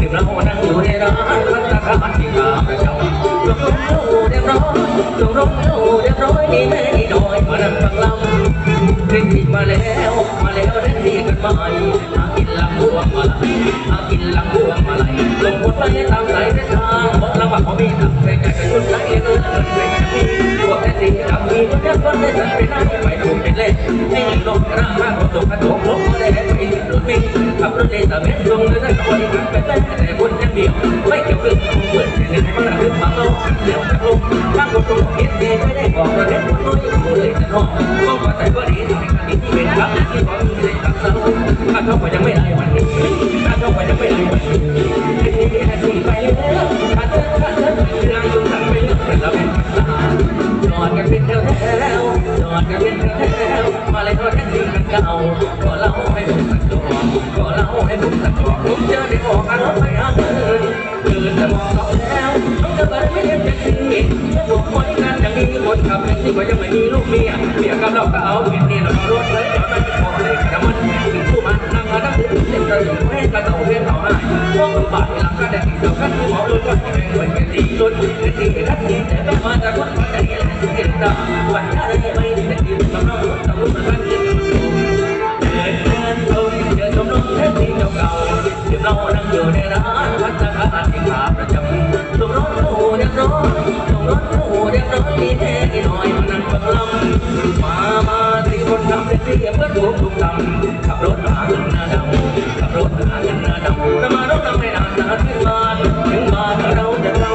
ถึงเรานั่งอยู่ในร้านพัฒนาการที่ขาประจำลงรถเรียบร้อยลงรถเรียบร้อยนี่แม่นี่น้อยมานั่งฟังลำเล่นที่มาแล้วมาแล้วเล่นที่กันใหม่หากินลำพวงมาลัยหากินลำพวงมาลัยลงหมดไปตามสายเส้นทางบอกล้วว่าเขามีทางไปไกลกันจนไหนเงินเงินไปแค่นี้พวกแท็กซี่ทำมีคนเดียวคนได้สันไปไหนไปถูเป็นเล่นให้ลงกระมากตกกระโดดลงมาได้ ถึงรถวิ่งขับรถในตะเวนลงเลยนะขบวนการไปแต่แต่บนแค่เดียวไม่เกี่ยวกับเปิดเงินมาหรือมาโตเดี๋ยวจะลงบางคนเห็นดีไม่ได้บอกว่าเห็นน้อยเลยจะนอนก็ว่าแต่ก็ดีในการที่เป็นครับที่บอกมีในตักสนุกถ้าเขาก็ยังไม่ได้วันนี้ถ้าเขาก็ยังไม่ได้วันนี้ที่แค่ที่ไปแล้วถ้าเธอถ้าเธอเรื่องยุ่งสั่งไปเรื่องแต่ละเป็นภาษานอนกันเป็นแถวแถวนอนกันเป็นแถว ให้ผมสักตัวผมเจอได้บอกกันว่าไม่เอาเงินเกินจะมองเขาแล้วต้องจะแบบไม่เรียนแท็กซี่ถูกคนงานอย่างนี้คนขับแท็กซี่ก็ยังไม่มีลูกเมียเมียกับเราก็เอาเงินนี่เรารถเลยจอดไม่พอเลยแต่มันถึงผู้มันนั่งมาตั้งถึงเส้นกระดิ่งแม่กระเต่าเพี้ยนเขาให้พวกบาทหลังก็ได้ติดต่อกันหมอรถก็แข่งไปกันดีจนเป็นที่รักที่แต่ต้องมาจากคนใจเย็นตาวัน เรียบร้อยมีแค่อีน้อยมันนั่งฟังลำมามาสี่คนทำเป็นเสียเพื่อถูกทุกทำขับรถหาเงินหน้าดำขับรถหาเงินหน้าดำแต่มารถเราไม่นานนานขึ้นมาถึงมาเราจะเรา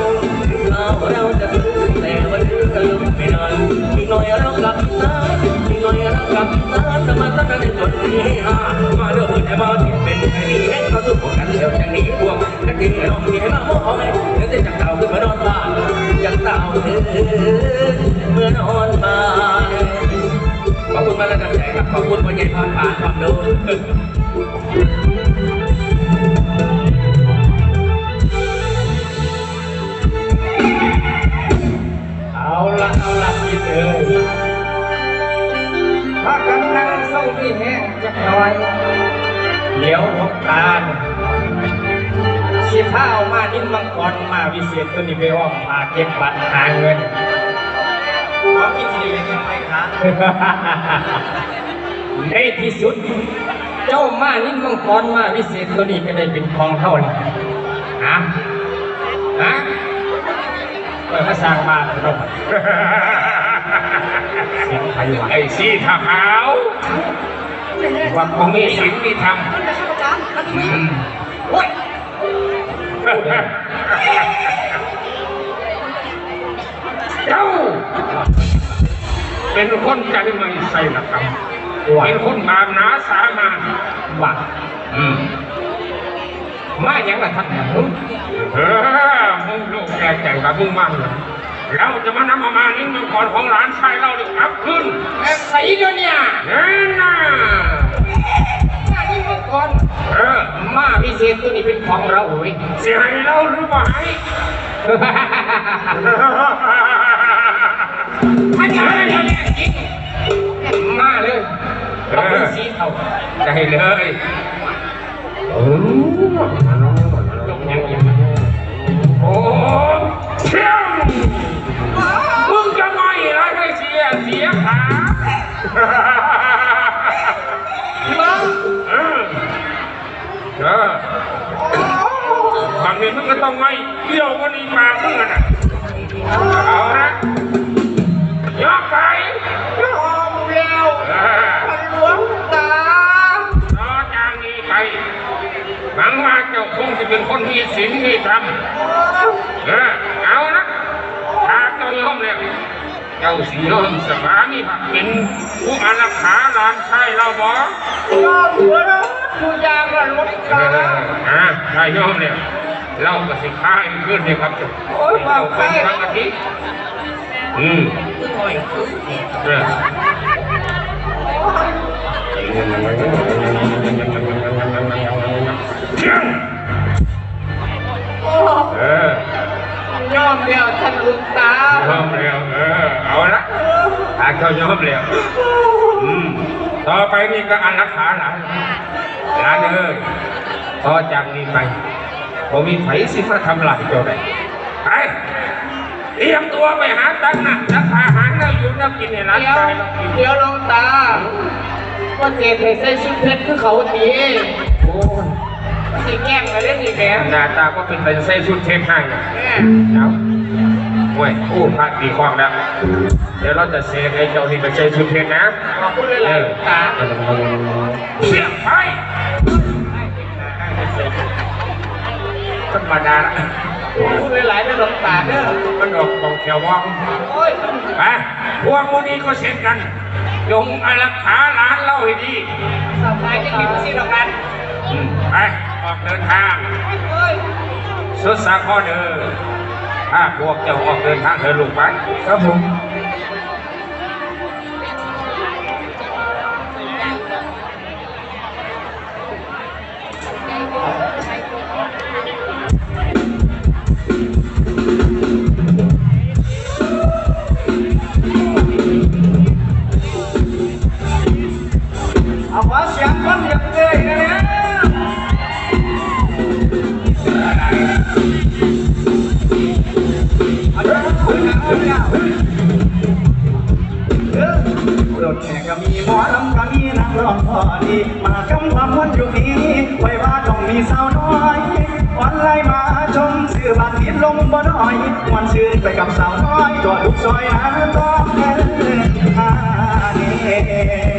ถึงมาเราจะซื้อแต่วันนี้ก็ลืมไม่นานอีหน่อยเรากลับนะอีหน่อยเรากลับนะแต่มาตั้งแต่จนที่ห้ามาเด้อเพื่อนมาที่เป็นไอ้นี่ให้เขาสู้กันเดี๋ยวจะหนีพวก กเรียนน้องมีให้มาโม้ให้เดี๋ยวจะจับเต่าขึ้นมานอนบ้านจับเต่าเดินเมื่อนอนบ้านขอบคุณมาแล้วกันใจครับขอบคุณวันใหญ่ผ่านผ่านความโดนเอาละเอาละพี่เอ๋ยพากันนั่งเศร้าที่แห้งจักหน่อยเลี้ยวหกตา ถ้าเอามาดิ้นมังกรมาวิเศษตัวนี้ไปอ้อมมาเก็บบัตรหาเงินเขาคิดที่ดียังไงคะในที่สุด เจ้ามานิ่มังกรมาวิเศษตัวนี้ก็ได้เป็นของเท่าแล้วฮะฮะเปิดมาสร้างบ้านเราเสียงใครวะไอ้สีขาวว่าคงมีศีลมีธรรมอืมโอ้ย เจ้า เป็นคนใจไม่ใส่ละครับว่าเป็นคนบาปหนาสามานว่าอืมมาอย่างละทักหนูเออมึงลูกแกใจกับมึงมากเลยเราจะมานำเอามานิ่งมังกรของหลานชายเราเลยครับขึ้นแอบใส่เดี๋ยวเนี่ยเน่น่ะมานิ่มังกร เออมาวิเศษตัวนี้เป็นของเราเว้ยเสียให้เราหรือเปล่าท่านอะไรเนี่ยมาเลยเอาเป็นสีเทาได้เลยโอ้ลงยังยังโหเชี่ยงมึงจะไม่อะไรให้เสียเสียขามา เออฝั่งนี้มึงก็ต้องไม่เกี่ยวกันอีกมาเพื่อนอะเอาละยกไปยอมแล้วเออหลวงตาต่อจากนี้ไปหวังว่าเจ้าคงจะเป็นคนมีศีลมีธรรมเออเอานะถ้าเจ้ายอมแล้วเจ้าสียอมสวามีพระเป็นผู้อารักขาหลานชายเราบ่ยอมแล้ว ทุกอย่างละหลวงเอตาออ่าถ้ายอมแล้วเราก็สิค้าให้ขึ้นเลยครับโอ้ยว่าไปเป็นครั้งอาทิตย์อืมเออเชี่ยงเออยอมแล้วท่านหลวงตายอมแล้วเออเอาละถ้าเขายอมแล้วอืมต่อไปนี่ก็อันรักษาหลาน หลานเอ้ยต่อจากนี้ไปผมมีไผสิมาทำลายเจ้าได้ไปเตรียมตัวไปหาตังค์นะจักอาหารเราอยู่น้ำกินในร้านเดี๋ยวชายเรากินเดี๋ยวหลวงตาว่าเจตใส่ชุดเพชรคือเขาตีโอ้ยสีแกล้งมาเล่นอีกแล้วหน้าตาก็เป็นไปใส่ชุดเทพให้นะแม่เอาโอ้ยโอ้พระดีความแล้ว เดี๋ยวเราจะเสกให้เจ้าที่ไปใส่ชุดเทพนะขอบคุณเลยหลวงตาเสีย รรมดาละขอบคุณหลายๆนะหลวงตาเด้อมันออกกองแถวมองโอ้ยไปพวกมูนี้ก็เช่นกันจงอารักขาหลานเล่าให้ดีสบายจะกินสิดอกกันอืมไปออกเดินทางโอ้ยสุดสาข้อเดินถ้าพวกเจ้าออกเดินทางเธอลูกไปครับผม รถแห่ก็มีหมอลำก็มีนักร้องพอดีมากำความวันอยู่นี้ไว้ว่าต้องมีสาวน้อยวันไล่มาชมสื่อบัตรติดลงบ่น้อยวันชื่นไปกับสาวน้อยตัวลูกซอยนะต้องเงิน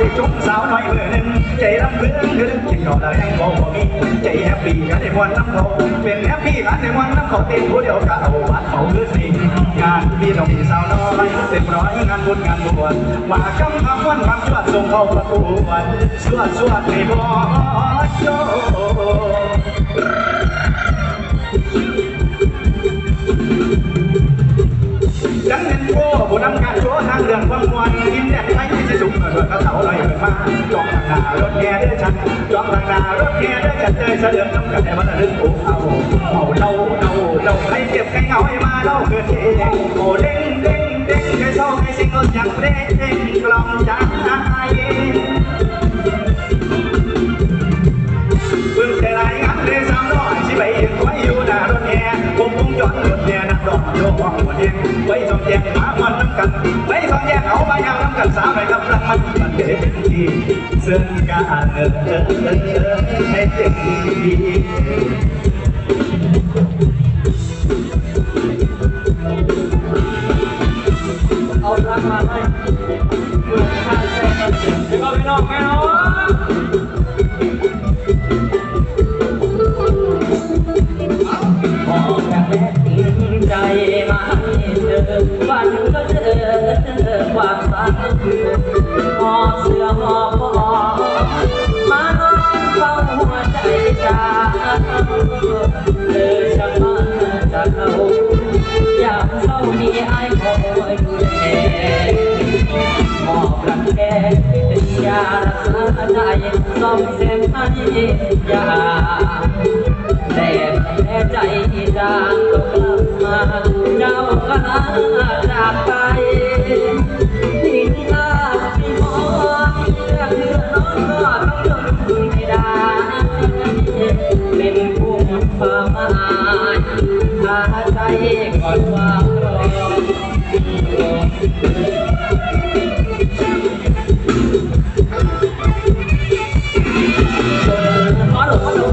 ที่จุ่มสาวน้อยเบอร์หนึ่งใจรำเพื่อนคือกินข้าวแล้วยังบ่มีใจแฮปปี้กันได้มวนน้ำเขาเป็นแฮปปี้กันได้มวนน้ำเขาเต้นผู้เดียวก็เอาบัตรเขาคือสิงานพี่น้องสาวน้อยเต็มร้อยงานบุญงานบวชมากำคำวันคำชวดส่งเข้าประตูวันสวดสวดให้บอโจ น้ำการโชว์ทางเรื่องความมวลยิ้มแย้มไทยที่สูงเกิดกระเสาลอยขึ้นมาจองทางนารถแห่เด้อฉันจองทางนารถแห่เด้อฉันเด้อเสด็จน้ำกันแต่วันละลึกโอ้เอาเอาเล่าเล่าเล่าใครเจ็บใครเงาให้มาเล่าเกิดเองโอ้เด้งเด้งเด้งใครเศร้าใครสิงก็ยังเด้งเด้งกล่อมใจเพิ่งแต่รายงานเลยสามร้อยสิไป เห็นไว้อยู่หน้ารถแห่ผมคงจอดแห่นักดอกโยกห้องหัวเด็กไว้สองแยกหาวันน้ำกันไว้สองแยกเอาไปยาวน้ำกันสาวไปกับรังมันมันเด็กที่ซึ่งการเออเออเออให้เต็มที่เอารักมาให้เมื่อข้างแท้เดี๋ยวก็ไปนอกแม่เนาะ วันก็เจอความสังหอบเสื้อหอบพอมานอนเฝ้าหัวใจจ้าเธอช่างมันจะเข้าอยากเศร้านี้ไอ้คอยดูแลมอบรักแก่เป็นยารักษาใจซ่อมแซมให้ยาแต่แพ้ใจจางก็กลับมา จ้าก็ลาจากไปที่ลาที่มองเรื่องเรือน้องก็ต้องยนไม่ได้เป็นผู้หมดความหมายหาใจก่อนว่ารอจนพอลงพอลง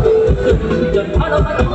จนพอลงพอลง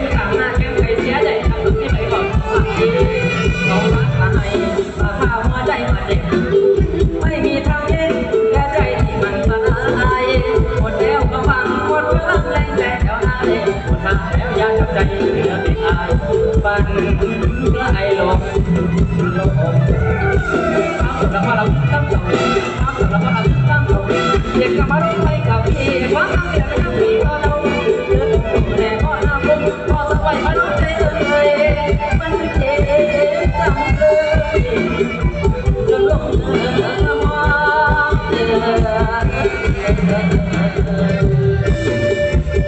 ฝันไกลลงลงตั้งแล้วก็เราตั้งเสาตั้งแล้วก็เราตั้งเสาเด็กกับมาลงไปกับพี่ว่าตั้งเดียวกับพี่ก็เราเดินแต่ก็น้ำลงพอสบายมาน้องใจเลยมันเจ็บจำเลยจนลงเดินมาเดินข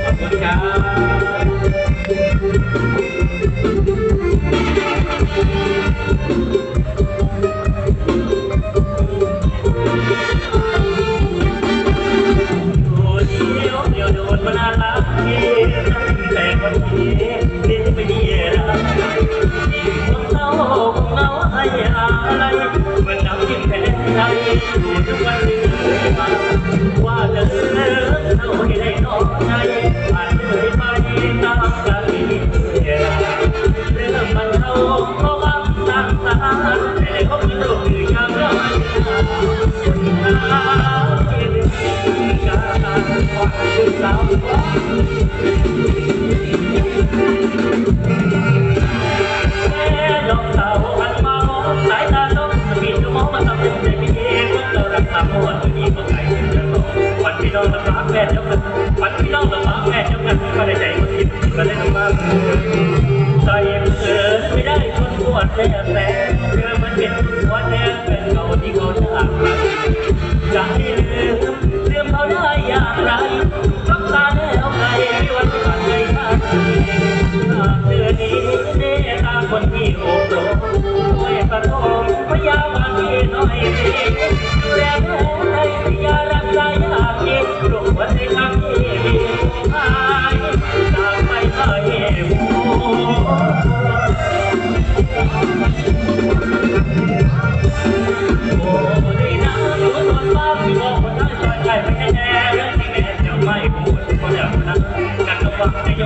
อบคุณครับ ดู น้องลำบากแม่จ้ากันวันพี่น้องลำบากแม่เจ้ากันก็ได้ใจมันคิดก็ได้ลำบาใจเกินไม่ได้ทนปวดแน่แต่เธอมันเป็นหัวแน่เป็นเกาที่เขาจากไปจากที่ลืมลืมเขาได้อย่างไรรักษาแล้วใครวันผ่านเลยท่านหากเธอนี้เนตาคนที่โอบรมช่วยประโคมพยาบาลที่น้อยดูแลแ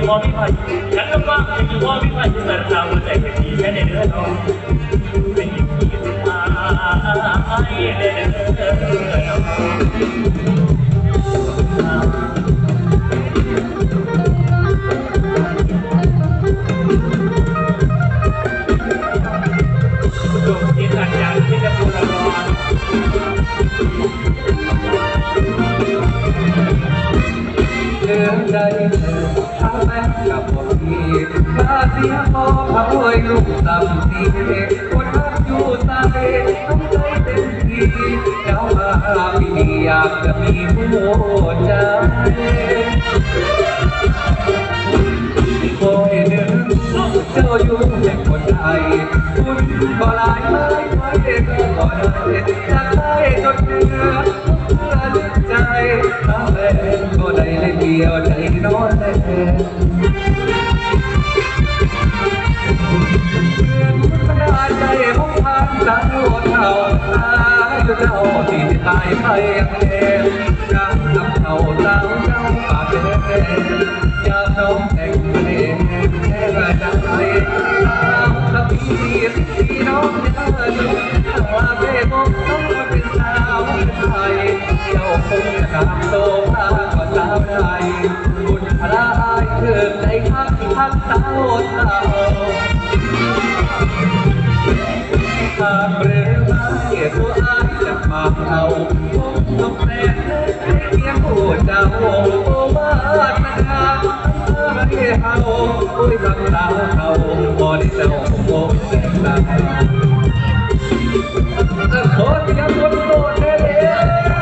ฟังจะยังมองไม่ไหวกันต้องฟังจะยังมองไม่ไหวจะเกิดเราใจแค่ดีแค่ในเนื้อทองเป็นอย่างที่มาให้เดิน กับพี่มาเสียพอเขาเอ้ยลูกตำตีคนรักอยู่ใต้ต้องใจเต็มที่แล้วมาพี่อยากจะมีหัวใจโอยหนึ่งเจ้าอยู่ในคนไทยคุณบ่หลายไม่ไว้ก็ได้ เจ้าที่ตายไปยังเอ็มรักกับเท่าสาวเจ้าป่าเด็ยามน้องแต่งเพลงแค่จะไปสาวตะพีพี่น้องเดินถ้าเจ้าต้องเป็นสาวไทยเจ้าคงจะตามโตตากว่าสาวไทยบุญพระอายเกิดใจคักคักสาวเท่าหากเรือมาเกี่ตัวอายจะมาเอาผมต้องแต่เพียงผู้เจ้าโอวาสนาให้เฮาอุ้ยรักสาวเขาบ่ได้เจ้าโอ้แต่ตาขอเสียงคนโสดแน่เลย